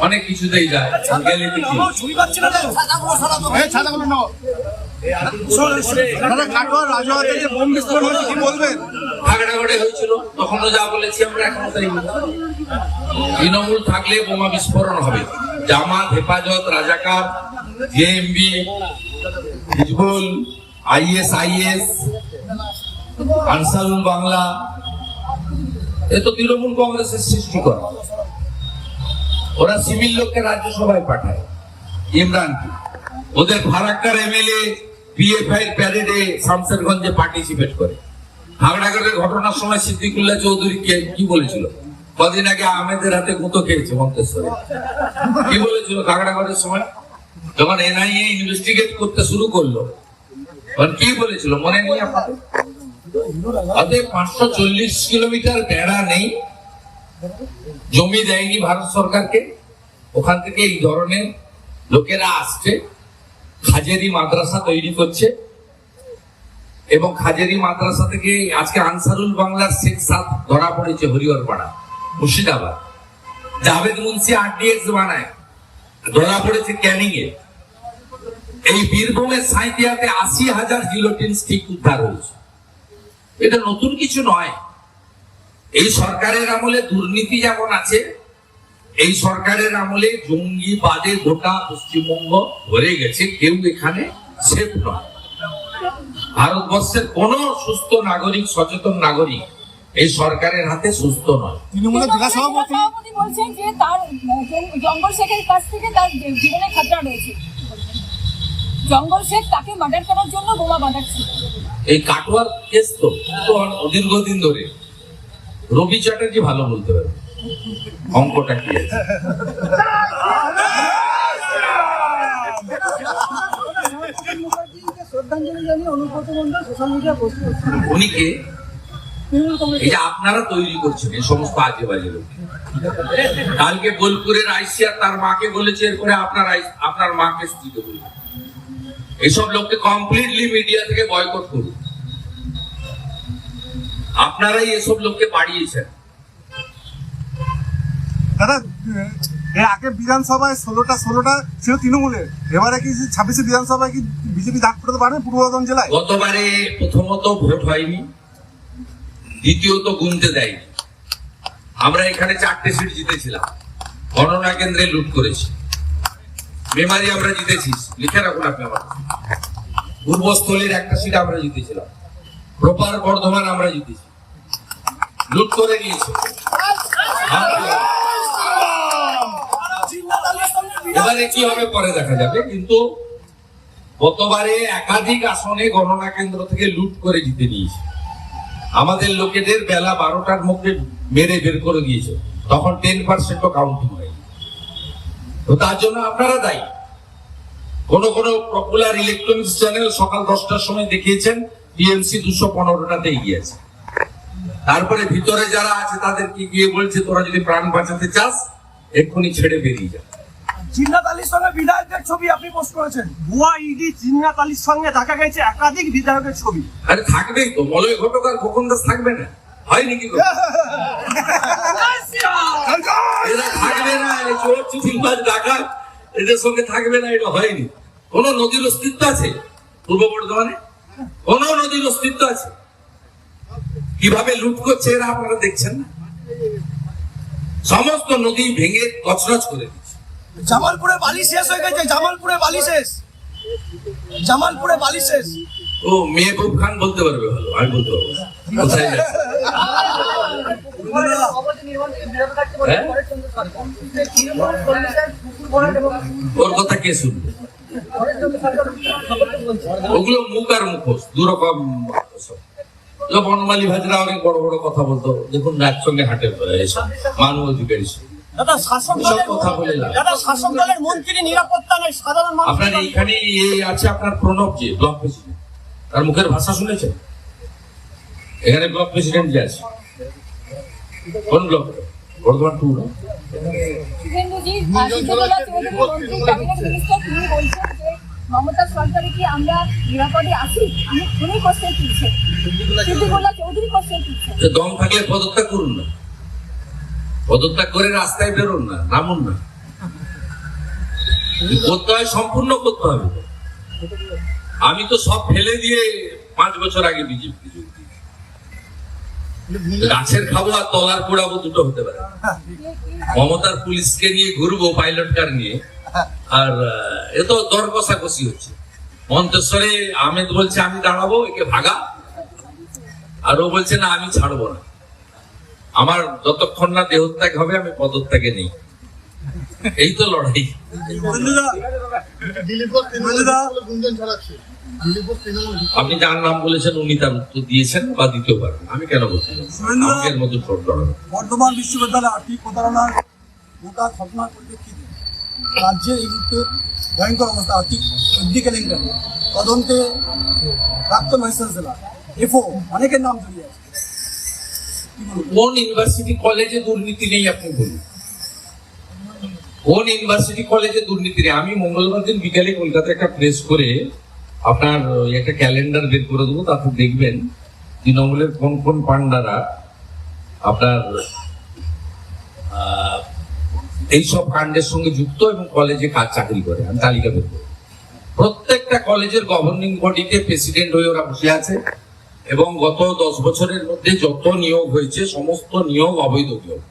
অনেক কিছুতেই যায় তৃণমূল থাকলে বোমা বিস্ফোরণ হবে। জামাত হেফাজত রাজাকার JMB Hizbul IS IS Ansarul Bangla এ তো তৃণমূল কংগ্রেসের সৃষ্টি করা ওরা সিভিল লোককে রাজ্যসভায় পাঠায়। ইমরান ওদের ফারাক্কার এমএলএ পিএফআই প্যারেডে শামসেরগঞ্জে পার্টিসিপেট করে। হাগড়াগড়ের ঘটনার সময় সিদ্দিকুল্লাহ চৌধুরীকে কি বলেছিল? কদিন আগে আহমেদের হাতে গুঁতো খেয়েছে মন্তেশ্বরে। কি বলেছিল খাগড়াগড়ের সময়? যখন এনআইএ ইনভেস্টিগেট করতে শুরু করল, তখন কি বলেছিল? মনে নেই অতএব পাঁচশো চল্লিশ কিলোমিটার বেড়া নেই। জমি দেয়নি ভারত সরকারকে। ওখান থেকে এই ধরনের লোকেরা আসছে, খাজেরি মাদ্রাসা তৈরি করছে এবং খাজেরি মাদ্রাসা থেকে আজকে আনসারুল বাংলার শেখ সাদ ধরা পড়েছে হরিহর পাড়া মুর্শিদাবাদ। জাভেদ মুন্সি আরডিএক্স বানায়, ধরা পড়েছে ক্যানিং এ এই বীরভূমের সাঁইতিয়াতে আশি হাজার জিলোটিন স্টিক উদ্ধার হয়েছে। এটা নতুন কিছু নয়। এই সরকারের আমলে দুর্নীতি যেমন আছে এই সরকারের আমলে জঙ্গিবাদে গোটা পশ্চিমবঙ্গ ভরে গেছে কেউ এখানে সেফ নয়। ভারতবর্ষের কোন সুস্থ নাগরিক সচেতন নাগরিক এই সরকারের হাতে সুস্থ নয়। তৃণমূলের জেলা সভাপতি বলছেন যে তার জঙ্গল শেখের কাছ থেকে তার জীবনে খাতরা রয়েছে। জঙ্গল শেখ তাকে মার্ডার করার জন্য বোমা বাঁধাচ্ছে। এই কাটোয়ার কেস তো তো দীর্ঘদিন ধরে রবি চ্যাটার্জি ভালো বলতে পারে। অঙ্কটা কি আপনারা তৈরি করছেন, এই সমস্ত আজে বাজে লোক। কালকে বোলপুরের আইসিয়া তার মাকে বলেছে, এরপরে আপনার আপনার মাকে স্ত্রীকে বলবে। এইসব লোককে কমপ্লিটলি মিডিয়া থেকে বয়কট করুন। আপনারাই এসব লোককে বাড়িয়েছেন দাদা এর আগে বিধানসভায় ষোলোটা ষোলোটা ছিল তৃণমূলের। এবারে কি ছাব্বিশে বিধানসভায় কি বিজেপি দাগ করতে পারবে পূর্ব বর্ধমান জেলায়? গতবারে প্রথমত ভোট হয়নি দ্বিতীয়ত গুনতে দেয়নি। আমরা এখানে চারটে সিট জিতেছিলাম। গণনা কেন্দ্রে লুট করেছি। মেমারি আমরা জিতেছি। লিখে রাখুন আপনি আমার। পূর্বস্থলীর একটা সিট আমরা জিতেছিলাম। প্রপার বর্ধমান আমরা জিতেছি। লুট করে নিয়েছে। এবারে কি হবে পরে দেখা যাবে, কিন্তু গতবারে একাধিক আসনে গণনা কেন্দ্র থেকে লুট করে জিতে নিয়েছে। আমাদের লোকেদের বেলা বারোটার মধ্যে মেরে বের করে দিয়েছে। তখন টেন পার্সেন্টও কাউন্টিং হয়নি। তো তার জন্য আপনারা দায়ী। কোন কোন পপুলার ইলেকট্রনিক্স চ্যানেল সকাল দশটার সময় দেখিয়েছেন টিএমসি দুশো পনেরোটাতে এগিয়ে আছে তারপরে ভিতরে যারা আছে তাদেরকে গিয়ে বলছে তোরা যদি প্রাণ বাঁচাতে চাস এক্ষুনি ছেড়ে বেরিয়ে যা। জিন্নাত আলীর সঙ্গে বিধায়কের ছবি আপনি পোস্ট করেছেন। ভুয়া ইডি জিন্নাত আলীর সঙ্গে দেখা গেছে একাধিক বিধায়কের ছবি। আরে থাকবেই তো মলয় ঘটক আর খোকন দাস থাকবে না? হয় নাকি এরা থাকবে না এই চোর চুপিংবাজ ডাকাত এদের সঙ্গে থাকবে না এটা হয়নি। কোন নদীর অস্তিত্ব আছে পূর্ব বর্ধমানে? কোন নদীর অস্তিত্ব আছে? কীভাবে লুট করছে এরা আপনারা দেখছেন না? সমস্ত নদী ভেঙে তছনছ করে দিচ্ছে জামালপুরে বালি শেষ হয়ে গেছে জামালপুরে বালি শেষ। জামালপুরে বালি শেষ। ও মেহবুব খান বলতে পারবে ভালো আমি বলতে পারব কোথায় হ্যাঁ? ওর কথা কে শুনবে? ওগুলো মুখ আর মুখোশ দুরকম বনমালী ভাজরা অনেক বড় বড় কথা বলতো দেখুন একসঙ্গে হাটে এসব মানব অধিকারী দাদা শাসক এসব দলের কথা বলে লাভ। দাদা শাসক দলের মন্ত্রী নিরাপত্তা নেই সাধারণ মানুষ আপনার এইখানে এই আছে আপনার প্রণব জি ব্লক প্রেসিডেন্ট। তার মুখের ভাষা শুনেছেন? এখানে ব্লক প্রেসিডেন্ট যে আছে। কোন ব্লক? বর্ধমান টু মমতা সরকারে কি আমরা নিরাপদে আছি আমি কোশ্চেন চৌধুরী কোশ্চেন দম থাকলে পদত্যাগ করুন না। পদত্যাগ করে রাস্তায় বেরোন না নামুন না। করতে হয় সম্পূর্ণ করতে হবে। আমি তো সব ফেলে দিয়ে পাঁচ বছর আগে বিজেপি গাছের খাব আর তলার পোড়াবো দুটো হতে পারে। মমতার পুলিশকে নিয়ে ঘুরবো পাইলট কার নিয়ে। আর এ তো দর কষাকষি হচ্ছে। মন্তেশ্বরে আহমেদ বলছে আমি দাঁড়াবো একে ভাগা। আর ও বলছে না আমি ছাড়বো না। আমার যতক্ষণ না দেহত্যাগ হবে আমি পদত্যাগে নেই। এই তো লড়াই। আপনি যার নাম বলেছেন উনি তার উত্তর দিয়েছেন বা দিতেও পারেন আমি কেন বলছি? ঠোঁট লড়ানো বর্ধমান বিশ্ববিদ্যালয়ে আর্থিক প্রতারণার গোটা ঘটনার পরিপ্রেক্ষিতে রাজ্যে এই মুহূর্তে ভয়ঙ্কর অবস্থা আর্থিক বৃদ্ধি কেলেঙ্কারি তদন্তে প্রাক্তন ভাইস চ্যান্সেলার এফও অনেকের নাম জড়িয়ে আছে। কোন ইউনিভার্সিটি কলেজে দুর্নীতি নেই আপনি বলুন। কোন ইউনিভার্সিটি কলেজে দুর্নীতি নেই? আমি মঙ্গলবার দিন বিকালে কলকাতায় একটা প্রেস করে আপনার একটা ক্যালেন্ডার বের করে দেবো তাতে দেখবেন তৃণমূলের কোন কোন পান্ডারা আপনার এইসব কাণ্ডের সঙ্গে যুক্ত এবং কলেজে কাজ চাকরি করে আমি তালিকা বের প্রত্যেকটা কলেজের গভর্নিং বডিতে প্রেসিডেন্ট হয়ে ওরা বসে আছে এবং গত দশ বছরের মধ্যে যত নিয়োগ হয়েছে, সমস্ত নিয়োগ অবৈধ নিয়োগ।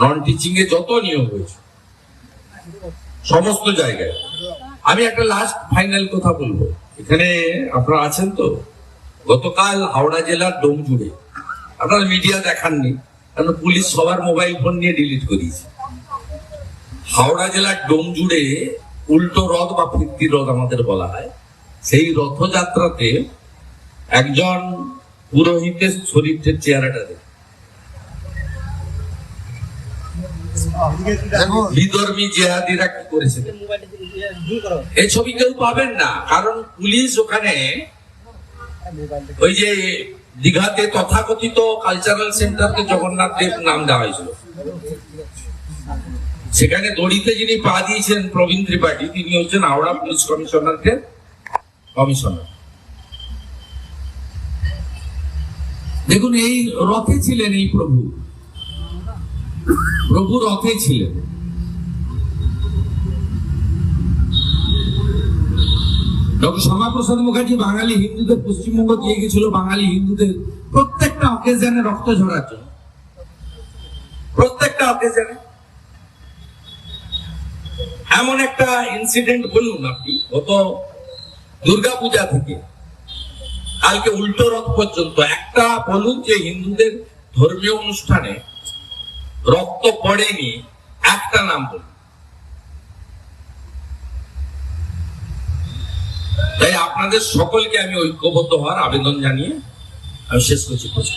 নন টিচিং এ যত নিয়োগ হয়েছে, সমস্ত জায়গায়। আমি একটা লাস্ট ফাইনাল কথা বলব। এখানে আপনারা আছেন তো? গতকাল হাওড়া জেলার ডোমজুড়ে। আপনারা মিডিয়া দেখাননি কারণ পুলিশ সবার মোবাইল ফোন নিয়ে ডিলিট করিয়েছে। হাওড়া জেলার ডোমজুড়ে উল্টো রথ বা ফিরতি রথ আমাদের বলা হয়। সেই রথযাত্রাতে একজন পুরোহিতের শরীরের চেহারাটা দেখ দেখুন বিধর্মী জেহাদিরা কি করেছে? এই ছবি কেউ পাবেন না, কারণ পুলিশ ওখানে ওই যে দীঘাতে তথাকথিত কালচারাল সেন্টারকে জগন্নাথ দেব নাম দেওয়া হয়েছিল। সেখানে দড়িতে যিনি পা দিয়েছেন প্রবীণ ত্রিপাঠী, তিনি হচ্ছেন হাওড়া পুলিশ কমিশনারকে কমিশনার। দেখুন, এই রথে ছিলেন এই প্রভু। প্রভু রথে ছিলেন। ডক্টর শ্যামাপ্রসাদ মুখার্জি বাঙালি হিন্দুদের পশ্চিমবঙ্গ দিয়ে গেছিল, বাঙালি হিন্দুদের প্রত্যেকটা অকেশনে রক্ত ঝরার জন্য। প্রত্যেকটা অকেশনে এমন একটা ইনসিডেন্ট বলুন আপনি, গত দুর্গাপূজা থেকে কালকে উল্টো রথ পর্যন্ত একটা বলুন যে হিন্দুদের ধর্মীয় অনুষ্ঠানে রক্ত পড়েনি, একটা নাম বলুন। তাই আপনাদের সকলকে আমি ঐক্যবদ্ধ হওয়ার আবেদন জানিয়ে আমি শেষ করছি প্রশ্ন